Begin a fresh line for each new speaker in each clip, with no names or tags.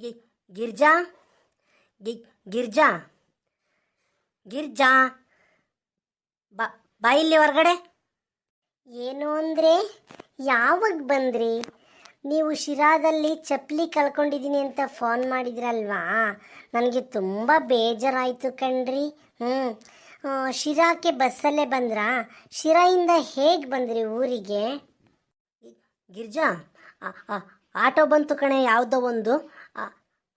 ಗಿ- ಗಿರ್ಜಾ ಗಿ- ಗಿರ್ಜಾ ಗಿರ್ಜಾ, ಬ ಬಾ ಇಲ್ಲಿ ಹೊರಗಡೆ.
ಏನು ಅಂದರೆ, ಯಾವಾಗ ಬಂದ್ರಿ? ನೀವು ಶಿರಾದಲ್ಲಿ ಚಪ್ಪಲಿ ಕಳ್ಕೊಂಡಿದ್ದೀನಿ ಅಂತ ಫೋನ್ ಮಾಡಿದ್ರಲ್ವಾ? ನನಗೆ ತುಂಬ ಬೇಜಾರಾಯಿತು ಕಣ್ರಿ. ಹ್ಞೂ ಶಿರಾಕ್ಕೆ ಬಸ್ಸಲ್ಲೇ ಬಂದ್ರಾ? ಶಿರಾಯಿಂದ ಹೇಗೆ ಬಂದ್ರಿ ಊರಿಗೆ?
ಗಿರ್ಜಾ ಆಟೋ ಬಂತು ಕಣೆ, ಯಾವುದೋ ಒಂದು.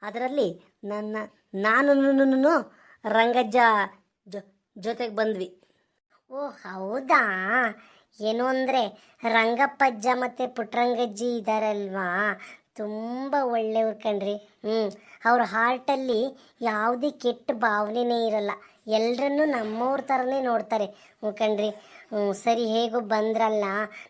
ಅದರಲ್ಲಿ ನನ್ನ, ನಾನು ರಂಗಜ್ಜ ಜೊತೆಗೆ ಬಂದ್ವಿ.
ಓ ಹೌದಾ? ಏನು ಅಂದರೆ ರಂಗಪ್ಪಜ್ಜ ಮತ್ತು ಪುಟ್ರಂಗಜ್ಜಿ ಇದ್ದಾರಲ್ವಾ ತುಂಬ ಒಳ್ಳೆಯವ್ರು ಕಣ್ರಿ. ಹ್ಞೂ ಅವ್ರ ಹಾರ್ಟಲ್ಲಿ ಯಾವುದೇ ಕೆಟ್ಟ ಭಾವನೆನೇ ಇರಲ್ಲ. ಎಲ್ಲರನ್ನೂ ನಮ್ಮವ್ರ ಥರನೇ ನೋಡ್ತಾರೆ. ಹ್ಞೂ ಕಣ್ರಿ. ಹ್ಞೂ ಸರಿ, ಹೇಗೋ ಬಂದ್ರಲ್ಲ.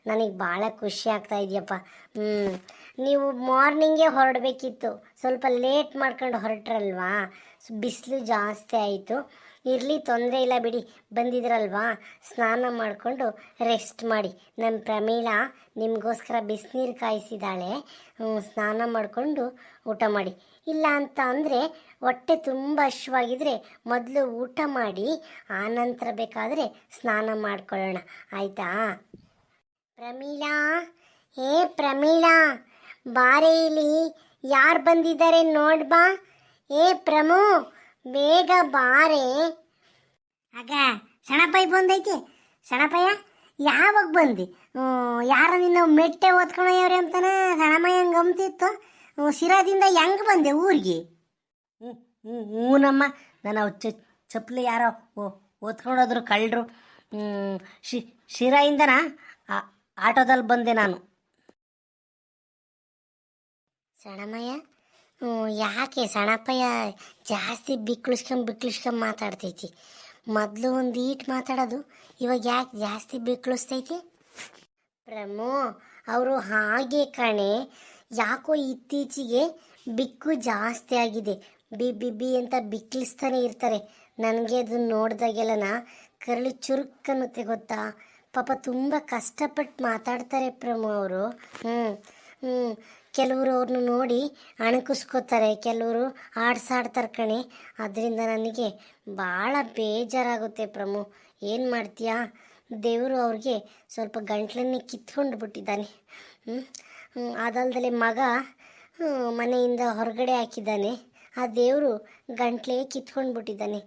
ನನಗೆ ಭಾಳ ಖುಷಿ ಆಗ್ತಾ ಇದೆಯಪ್ಪ. ಹ್ಞೂ ನೀವು ಮಾರ್ನಿಂಗೇ ಹೊರಡಬೇಕಿತ್ತು. ಸ್ವಲ್ಪ ಲೇಟ್ ಮಾಡ್ಕೊಂಡು ಹೊರಟ್ರಲ್ವಾ? ಬಿಸಿಲು ಜಾಸ್ತಿ ಆಯಿತು. ಇರಲಿ, ತೊಂದರೆ ಇಲ್ಲ ಬಿಡಿ. ಬಂದಿದ್ರಲ್ವಾ? ಸ್ನಾನ ಮಾಡಿಕೊಂಡು ರೆಸ್ಟ್ ಮಾಡಿ. ನಮ್ಮ ಪ್ರಮೀಳಾ ನಿಮಗೋಸ್ಕರ ಬಿಸಿನೀರು ಕಾಯಿಸಿದ್ದಾಳೆ. ಸ್ನಾನ ಮಾಡಿಕೊಂಡು ಊಟ ಮಾಡಿ. ಇಲ್ಲ ಅಂತ ಅಂದರೆ ಹೊಟ್ಟೆ ತುಂಬ ಹಶ್ವಾಗಿದ್ದರೆ ಮೊದಲು ಊಟ ಮಾಡಿ, ಆನಂತರ ಬೇಕಾದರೆ ಸ್ನಾನ ಮಾಡ್ಕೊಳ್ಳೋಣ. ಆಯಿತಾ? ಪ್ರಮೀಳಾ? ಏ ಪ್ರಮೀಳಾ? ಬಾರೆ ಇಲ್ಲಿ ಯಾರು ಬಂದಿದ್ದಾರೆ ನೋಡ್ಬಾ ಏ ಪ್ರಮು ಬೇಗ ಬಾರೆ. ಆಗ ಸಣಪಾಯಿ ಬಂದೈತಿ. ಸಣಪಯ್ಯ ಯಾವಾಗ ಬಂದಿ? ಯಾರ ನಿನ್ನ ಮೆಟ್ಟೆ ಓದ್ಕೊಳವ್ರೆ ಅಂತಾನೆ? ಸಣಮಯ್ಯ ಗಮ್ತಿತ್ತು ಹ್ಮ್, ಶಿರಾದಿಂದ ಹೆಂಗ್ ಬಂದೆ ಊರಿಗೆ?
ಹ್ಞೂ ಹ್ಞೂನಮ್ಮ ನಾನು ಅವು ಚ ಚಪ್ಪಲಿ ಯಾರೋ ಓದ್ಕೊಂಡೋದ್ರು ಕಳ್ಳರು ಶಿ ಶಿರಾಯಿಂದನ? ಆಟೋದಲ್ಲಿ ಬಂದೆ ನಾನು.
ಸಣಮಯ್ಯ ಯಾಕೆ ಸಣಪಯ್ಯ ಜಾಸ್ತಿ ಬಿಕ್ಳಿಸ್ಕೊಂಡು ಬಿಕ್ಳಿಸ್ಕೊಂಡು ಮಾತಾಡ್ತೈತಿ? ಮೊದಲು ಒಂದು ಈಟ್ ಮಾತಾಡೋದು, ಇವಾಗ ಯಾಕೆ ಜಾಸ್ತಿ ಬಿಕ್ಳಿಸ್ತೈತಿ ಪ್ರಮೋ, ಅವರು ಹಾಗೆ ಕಣೆ, ಯಾಕೋ ಇತ್ತೀಚೆಗೆ ಬಿಕ್ಕು ಜಾಸ್ತಿ ಆಗಿದೆ. ಬಿ ಬಿ ಬಿ ಅಂತ ಬಿಕ್ಕಿಸ್ತಾನೆ ಇರ್ತಾರೆ. ನನಗೆ ಅದು ಕರಳಿ ಕರಳು ಚುರುಕ್ಕನ್ನುತ್ತೆ ಗೊತ್ತಾ? ಪಾಪ ತುಂಬ ಕಷ್ಟಪಟ್ಟು ಮಾತಾಡ್ತಾರೆ ಪ್ರಮೋ ಅವರು. ಹ್ಞೂ ಹ್ಞೂ ಕೆಲವರು ಅವ್ರನ್ನ ನೋಡಿ ಅಣಕಿಸ್ಕೋತಾರೆ, ಕೆಲವರು ಆಡ್ಸಾಡ್ತಾರೆ ಕಣೆ. ಅದರಿಂದ ನನಗೆ ಭಾಳ ಬೇಜಾರಾಗುತ್ತೆ ಪ್ರಮು. ಏನು ಮಾಡ್ತೀಯಾ? ದೇವರು ಅವ್ರಿಗೆ ಸ್ವಲ್ಪ ಗಂಟ್ಲನ್ನೇ ಕಿತ್ಕೊಂಡು ಬಿಟ್ಟಿದ್ದಾನೆ. ಅದಲ್ದಲೆ ಮಗ ಮನೆಯಿಂದ ಹೊರಗಡೆ ಹಾಕಿದ್ದಾನೆ. ಆ ದೇವರು ಗಂಟ್ಲೇ ಕಿತ್ಕೊಂಡು ಬಿಟ್ಟಿದ್ದಾನೆ.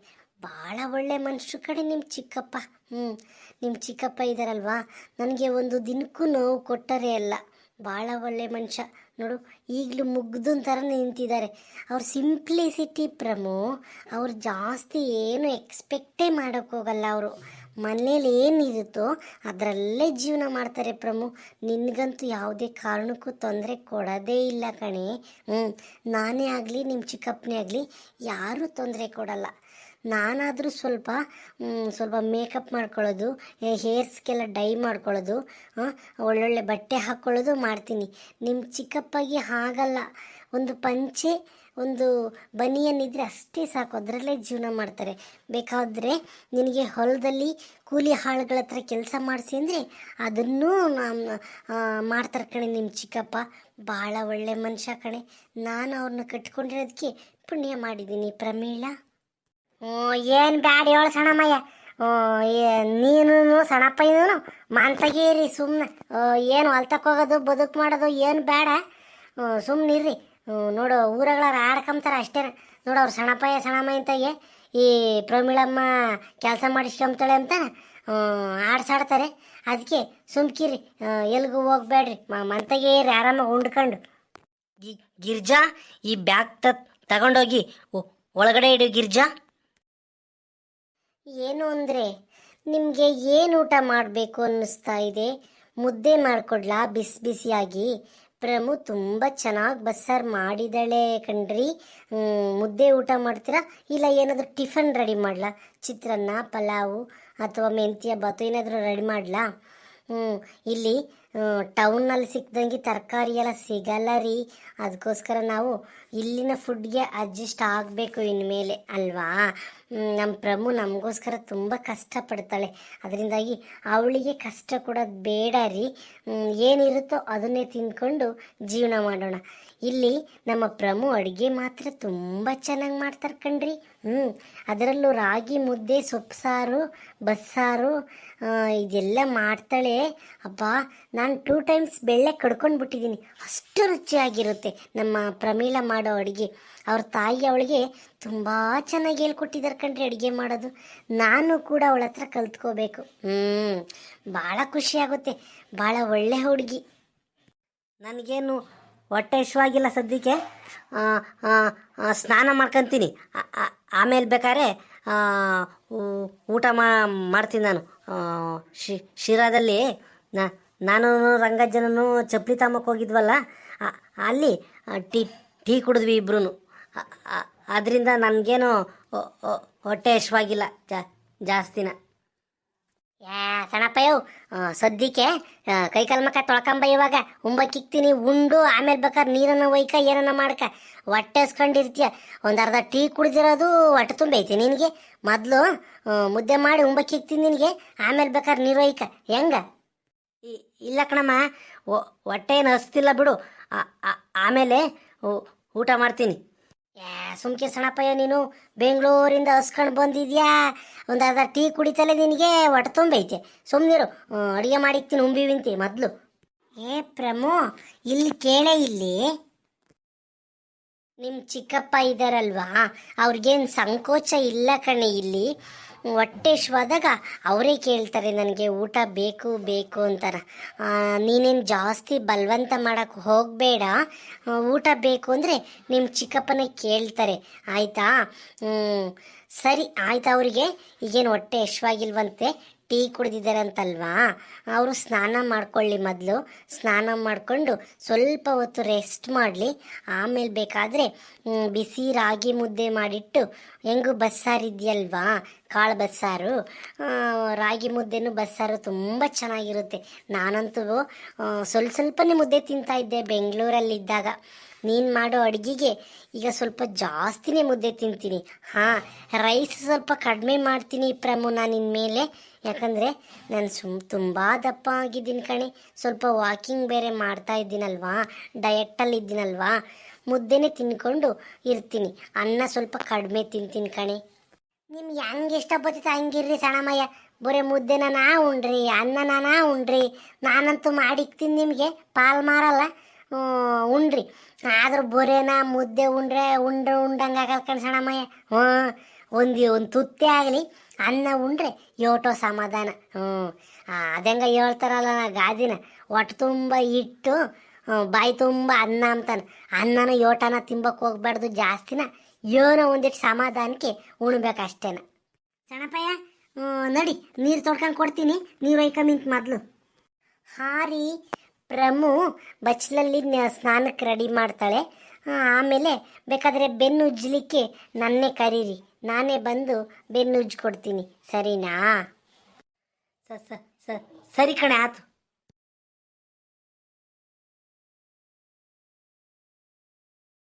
ಭಾಳ ಒಳ್ಳೆ ಮನುಷ್ಯರು ಕಡೆ ನಿಮ್ಮ ಚಿಕ್ಕಪ್ಪ. ಹ್ಞೂ ನಿಮ್ಮ ಚಿಕ್ಕಪ್ಪ ಇದ್ದಾರಲ್ವಾ ನನಗೆ ಒಂದು ದಿನಕ್ಕೂ ನೋವು ಕೊಟ್ಟರೆ ಅಲ್ಲ. ಭಾಳ ಒಳ್ಳೆ ಮನುಷ್ಯ. ನೋಡು, ಈಗಲೂ ಮುಗ್ದನ್ ಥರ ನಿಂತಿದ್ದಾರೆ ಅವ್ರ ಸಿಂಪ್ಲಿಸಿಟಿ ಪ್ರಮು, ಅವ್ರು ಜಾಸ್ತಿ ಏನು ಎಕ್ಸ್ಪೆಕ್ಟೇ ಮಾಡೋಕ್ಕೋಗಲ್ಲ ಅವರು. ಮನೇಲಿ ಏನಿರುತ್ತೋ ಅದರಲ್ಲೇ ಜೀವನ ಮಾಡ್ತಾರೆ ಪ್ರಮು. ನಿನಗಂತೂ ಯಾವುದೇ ಕಾರಣಕ್ಕೂ ತೊಂದರೆ ಕೊಡೋದೇ ಇಲ್ಲ ಕಣೆ. ಹ್ಞೂ ನಾನೇ ಆಗಲಿ ನಿಮ್ಮ ಚಿಕ್ಕಪ್ಪನೇ ಆಗಲಿ, ಯಾರೂ ತೊಂದರೆ ಕೊಡಲ್ಲ. ನಾನಾದರೂ ಸ್ವಲ್ಪ ಸ್ವಲ್ಪ ಮೇಕಪ್ ಮಾಡ್ಕೊಳ್ಳೋದು ಹೇರ್ಸ್ಗೆಲ್ಲ ಡೈ ಮಾಡ್ಕೊಳ್ಳೋದು ಒಳ್ಳೊಳ್ಳೆ ಬಟ್ಟೆ ಹಾಕ್ಕೊಳ್ಳೋದು ಮಾಡ್ತೀನಿ. ನಿಮ್ಮ ಚಿಕ್ಕಪ್ಪಗೆ ಹಾಗಲ್ಲ. ಒಂದು ಪಂಚೆ, ಒಂದು ಬನಿಯನ್ ಇದ್ದರೆ ಅಷ್ಟೇ ಸಾಕು. ಅದರಲ್ಲೇ ಜೀವನ ಮಾಡ್ತಾರೆ. ಬೇಕಾದರೆ ನಿನಗೆ ಹೊಲದಲ್ಲಿ ಕೂಲಿ ಹಾಳುಗಳ ಹತ್ರ ಕೆಲಸ ಮಾಡಿಸಿ ಅಂದರೆ ಅದನ್ನೂ ಮಾಡ್ತಾರೆ ಕಣೆ ನಿಮ್ಮ ಚಿಕ್ಕಪ್ಪ. ಭಾಳ ಒಳ್ಳೆ ಮನುಷ್ಯ ಕಣೆ. ನಾನು ಅವ್ರನ್ನ ಕಟ್ಕೊಂಡಿರೋದಕ್ಕೆ ಪುಣ್ಯ ಮಾಡಿದ್ದೀನಿ ಪ್ರಮೀಳಾ. ಏನು ಬ್ಯಾಡ ಹೇಳು ಸಣ್ಣಮ್ಮಯ್ಯ. ನೀನು ಸಣ್ಣಪ್ಪ ಇದನು ಮಾಂತಗೀರಿ ಸುಮ್ಮನೆ ಏನು ಹೊಲ್ತಕ್ಕೆ ಹೋಗೋದು, ಬದುಕು ಮಾಡೋದು ಏನು ಬೇಡ ಸುಮ್ಮನೆ ಇರ್ರಿ. ನೋಡು ಊರಗಳಾರ ಆಡ್ಕೊಂತಾರೆ ಅಷ್ಟೇ. ನೋಡು, ಅವ್ರು ಸಣ್ಣಪ್ಪಯ್ಯ ಸಣ್ಣಮ್ಮ ಅಂತಾಗೆ ಈ ಪ್ರಮೀಳಮ್ಮ ಕೆಲಸ ಮಾಡಿಸ್ಕೊಂತಾಳೆ ಅಂತ ಆಡ್ಸಾಡ್ತಾರೆ. ಅದಕ್ಕೆ ಸುಮ್ಕಿರಿ. ಎಲ್ಗೂ ಹೋಗ್ಬೇಡ್ರಿ ಮಂತಗೆ ಇರಿ ಆರಾಮಾಗಿ ಉಂಡ್ಕೊಂಡು.
ಗಿರ್ಜಾ, ಈ ಬ್ಯಾಗ್ ತಗೊಂಡೋಗಿ ಒಳಗಡೆ ಇಡು ಗಿರ್ಜಾ.
ಏನು ಅಂದರೆ, ನಿಮಗೆ ಏನು ಊಟ ಮಾಡಬೇಕು ಅನ್ನಿಸ್ತಾ ಇದೆ? ಮುದ್ದೆ ಮಾಡಿಕೊಡ್ಲಾ? ಬಿಸಿ ಬಿಸಿಯಾಗಿ? ಪ್ರಮು ತುಂಬ ಚೆನ್ನಾಗಿ ಬಸ್ಸಾರು ಮಾಡಿದಾಳೆ ಕಣ್ರಿ. ಮುದ್ದೆ ಊಟ ಮಾಡ್ತೀರಾ? ಇಲ್ಲ ಏನಾದರೂ ಟಿಫನ್ ರೆಡಿ ಮಾಡಲಾ? ಚಿತ್ರಾನ್ನ, ಪಲಾವು ಅಥವಾ ಮೆಂತ್ಯ ಬಾತು ಏನಾದರೂ ರೆಡಿ ಮಾಡಲಾ? ಹ್ಞೂ ಇಲ್ಲಿ ಟೌನಲ್ಲಿ ಸಿಕ್ದಂಗೆ ತರಕಾರಿ ಎಲ್ಲ ಸಿಗಲ್ಲ ರೀ. ಅದಕ್ಕೋಸ್ಕರ ನಾವು ಇಲ್ಲಿನ ಫುಡ್ಗೆ ಅಡ್ಜಸ್ಟ್ ಆಗಬೇಕು ಇನ್ಮೇಲೆ, ಅಲ್ವಾ? ನಮ್ಮ ಪ್ರಭು ನಮಗೋಸ್ಕರ ತುಂಬ ಕಷ್ಟಪಡ್ತಾಳೆ. ಅದರಿಂದಾಗಿ ಅವಳಿಗೆ ಕಷ್ಟ ಕೊಡೋದು ಬೇಡ ರೀ. ಏನಿರುತ್ತೋ ಅದನ್ನೇ ತಿಂದ್ಕೊಂಡು ಜೀವನ ಮಾಡೋಣ. ಇಲ್ಲಿ ನಮ್ಮ ಪ್ರಮು ಅಡುಗೆ ಮಾತ್ರ ತುಂಬ ಚೆನ್ನಾಗಿ ಮಾಡ್ತಾರೆ ಕಣ್ರಿ. ಹ್ಞೂ, ಅದರಲ್ಲೂ ರಾಗಿ ಮುದ್ದೆ ಸೊಪ್ಪು ಸಾರು ಬಸ್ಸಾರು ಇದೆಲ್ಲ ಮಾಡ್ತಾಳೆ. ಅಬ್ಬ ನಾನು ಟೂ ಟೈಮ್ಸ್ ಬೆಳ್ಳೆ ಕಡ್ಕೊಂಡು ಬಿಟ್ಟಿದ್ದೀನಿ ಅಷ್ಟು ರುಚಿಯಾಗಿರುತ್ತೆ ನಮ್ಮ ಪ್ರಮೀಳ ಮಾಡೋ ಅಡುಗೆ. ಅವ್ರ ತಾಯಿ ಅವಳಿಗೆ ತುಂಬ ಚೆನ್ನಾಗಿ ಹೇಳ್ಕೊಟ್ಟಿದ್ದಾರೆ ಕಣ್ರಿ ಅಡುಗೆ ಮಾಡೋದು. ನಾನು ಕೂಡ ಅವಳ ಹತ್ರ ಕಲ್ತ್ಕೋಬೇಕು. ಹ್ಞೂ ಭಾಳ ಖುಷಿಯಾಗುತ್ತೆ. ಭಾಳ ಒಳ್ಳೆ ಹುಡುಗಿ.
ನನಗೇನು ಹೊಟ್ಟೆ ಇಷ್ಟವಾಗಿಲ್ಲ ಸದ್ಯಕ್ಕೆ. ಸ್ನಾನ ಮಾಡ್ಕೊತೀನಿ. ಆಮೇಲೆ ಬೇಕಾದ್ರೆ ಊಟ ಮಾಡ್ತೀನಿ ನಾನು. ಶಿರಾದಲ್ಲಿ ನಾ- ನಾನು ರಂಗಜ್ಜನೂ ಚಪ್ಪಲಿ ತಾಮಕ್ಕೆ ಹೋಗಿದ್ವಲ್ಲ ಅಲ್ಲಿ ಟೀ ಟೀ ಕುಡಿದ್ವಿ ಇಬ್ರು ಅದರಿಂದ ನನಗೇನು ಹೊಟ್ಟೆ ಇಷ್ಟವಾಗಿಲ್ಲ ಜಾ, ಜಾಸ್ತಿನ.
ಯಾ ಸಣ್ಣಪ್ಪಯ್ಯವ್ ಸದ್ಯಕ್ಕೆ ಕೈಕಾಲು ಮಕ್ಕ ತೊಳ್ಕೊಂಬ ಇವಾಗ. ಉಂಬಕ್ಕಿಕ್ತೀನಿ ಉಂಡು, ಆಮೇಲೆ ಬೇಕಾದ್ರೆ ನೀರನ್ನು ಒಯ್ಕ ಏನನ್ನ ಮಾಡ್ಕ. ಹೊಟ್ಟೆ ಹಸ್ಕೊಂಡಿರ್ತೀಯ ಒಂದು ಅರ್ಧ ಟೀ ಕುಡ್ದಿರೋದು ಹೊಟ್ಟೆ ತುಂಬೈತಿ ನಿನಗೆ. ಮೊದಲು ಮುದ್ದೆ ಮಾಡಿ ಉಂಬಕ್ಕಿಕ್ತೀನಿ ನಿನಗೆ, ಆಮೇಲೆ ಬೇಕಾದ್ರೆ ನೀರು ಒಯ್ಕ. ಹೆಂಗ?
ಇಲ್ಲ ಕಣಮ್ಮ ಹೊಟ್ಟೆ ಏನು ಹಸ್ತಿಲ್ಲ ಬಿಡು. ಆಮೇಲೆ ಊಟ ಮಾಡ್ತೀನಿ.
ಸುಮ್ಕೆ ಸಣ್ಣಪ್ಪಯ್ಯ, ನೀನು ಬೆಂಗಳೂರಿಂದ ಹಸ್ಕೊಂಡು ಬಂದಿದ್ಯಾ? ಒಂದು ಅರ್ಧ ಟೀ ಕುಡಿತಲೆ ನಿನಗೆ ಹೊಟ್ಟೆ ತುಂಬೈತೆ ಸುಮ್ಮನಿರು ಅಡುಗೆ ಮಾಡಿಕ್ತೀನಿ ಉಂಬಿವಿಂತಿ ಮೊದಲು. ಏ, ಪ್ರಮೋ, ಇಲ್ಲಿ ಕೇಳೇ ಇಲ್ಲಿ. ನಿಮ್ಮ ಚಿಕ್ಕಪ್ಪ ಇದ್ದಾರಲ್ವಾ ಅವ್ರಿಗೇನು ಸಂಕೋಚ ಇಲ್ಲ ಕಣೆ ಇಲ್ಲಿ. ಹೊಟ್ಟೆ ಶ್ವಾದಾಗ ಅವರೇ ಕೇಳ್ತಾರೆ, ನನಗೆ ಊಟ ಬೇಕು ಬೇಕು ಅಂತಾರ. ನೀನೇನು ಜಾಸ್ತಿ ಬಲವಂತ ಮಾಡೋಕ್ಕೆ ಹೋಗಬೇಡ. ಊಟ ಬೇಕು ಅಂದರೆ ನಿಮ್ಮ ಚಿಕ್ಕಪ್ಪನೇ ಕೇಳ್ತಾರೆ. ಆಯಿತಾ? ಸರಿ, ಆಯ್ತು ಅವರಿಗೆ? ಈಗೇನು ಹೊಟ್ಟೆ ಇಶ್ವಾಗಿಲ್ವಂತೆ ಟೀ ಕುಡಿದಿದ್ದಾರಂತಲ್ವಾ? ಅವರು ಸ್ನಾನ ಮಾಡ್ಕೊಳ್ಳಿ ಮೊದಲು. ಸ್ನಾನ ಮಾಡಿಕೊಂಡು ಸ್ವಲ್ಪ ಹೊತ್ತು ರೆಸ್ಟ್ ಮಾಡಲಿ. ಆಮೇಲೆ ಬೇಕಾದರೆ ಬಿಸಿ ರಾಗಿ ಮುದ್ದೆ ಮಾಡಿಟ್ಟು, ಹೆಂಗೂ ಬಸ್ಸಾರಿದೆಯಲ್ವಾ ಕಾಳು ಬಸ್ಸಾರು? ರಾಗಿ ಮುದ್ದೆನೂ ಬಸ್ಸಾರು ತುಂಬ ಚೆನ್ನಾಗಿರುತ್ತೆ. ನಾನಂತೂ ಸ್ವಲ್ಪ ಸ್ವಲ್ಪನೇ ಮುದ್ದೆ ತಿಂತಾ ಇದ್ದೆ ಬೆಂಗಳೂರಲ್ಲಿದ್ದಾಗ. ನೀನು ಮಾಡೋ ಅಡುಗೆಗೆ ಈಗ ಸ್ವಲ್ಪ ಜಾಸ್ತಿನೇ ಮುದ್ದೆ ತಿಂತೀನಿ. ಹಾಂ, ರೈಸ್ ಸ್ವಲ್ಪ ಕಡಿಮೆ ಮಾಡ್ತೀನಿ ಪ್ರಮು ನಾನು ಇನ್ಮೇಲೆ ಯಾಕಂದರೆ ನಾನು ಸುಮ್ ತುಂಬ ದಪ್ಪ ಆಗಿದ್ದೀನಿ ಕಣೆ. ಸ್ವಲ್ಪ ವಾಕಿಂಗ್ ಬೇರೆ ಮಾಡ್ತಾ ಇದ್ದೀನಲ್ವಾ? ಡಯಟಲ್ಲಿ ಇದ್ದೀನಲ್ವಾ? ಮುದ್ದೆನೇ ತಿನ್ಕೊಂಡು ಇರ್ತೀನಿ. ಅನ್ನ ಸ್ವಲ್ಪ ಕಡಿಮೆ ತಿಂತೀನಿ ಕಣೆ. ನಿಮ್ಗೆ ಹೆಂಗೆ ಇಷ್ಟ ಬರ್ತೈತೆ ಹಂಗಿರ್ರಿ ಸಣಮಯ್ಯ ಬರೀ ಮುದ್ದೆನ ನಾ ಉಣ್ರಿ ಅನ್ನನ ನಾ ಉಣ್ರಿ ನಾನಂತೂ ಮಾಡಿಕ್ತೀನಿ ನಿಮಗೆ. ಪಾಲ್ ಮಾರಲ್ಲ. ಉಣ್ರಿ ಆದರೂ ಬೊರೇನ ಮುದ್ದೆ ಉಂಡ್ರೆ ಉಂಡ್ರೆ ಉಂಡಂಗೆ ಆಗಲ್ಲ ಕಣ್ ಸಣಮಯ್ಯ ಹ್ಞೂ ಒಂದು ಒಂದು ತುತ್ತೆ ಆಗಲಿ. ಅನ್ನ ಉಂಡ್ರೆ ಯೋಟೋ ಸಮಾಧಾನ. ಹ್ಞೂ ಅದಂಗ ಹೇಳ್ತಾರಲ್ಲ ಗಾದಿನ ಹೊಟ್ಟೆ ತುಂಬ ಇಟ್ಟು ಬಾಯಿ ತುಂಬ ಅನ್ನ ಅಂತಾನೆ. ಅನ್ನನ ಯೋಟನ ತಿಂಬಕ್ಕೆ ಹೋಗ್ಬಾರ್ದು ಜಾಸ್ತಿನ. ಏನೋ ಒಂದಿಟ್ಟು ಸಮಾಧಾನಕ್ಕೆ ಉಣ್ಬೇಕು ಅಷ್ಟೇನ. ಸಣ್ಣಪ್ಪಯ್ಯ ನಡಿ, ನೀರು ತೊಡ್ಕೊಂಡು ಕೊಡ್ತೀನಿ. ನೀರು ಒಯ್ಕೊಂಬಿಂತ ಮೊದಲು. ಹಾರಿ, ಪ್ರಮು ಬಚ್ಚಲಲ್ಲಿ ಸ್ನಾನಕ್ಕೆ ರೆಡಿ ಮಾಡ್ತಾಳೆ. ಆಮೇಲೆ ಬೇಕಾದರೆ ಬೆನ್ನು ಉಜ್ಜಲಿಕ್ಕೆ ನನ್ನೇ ಕರೀರಿ. ನಾನೇ ಬಂದು ಬೆನ್ನು ಉಜ್ಜಿಕೊಡ್ತೀನಿ ಸರಿನಾ?
ಸ- ಸರಿ ಕಣೆ, ಆತು.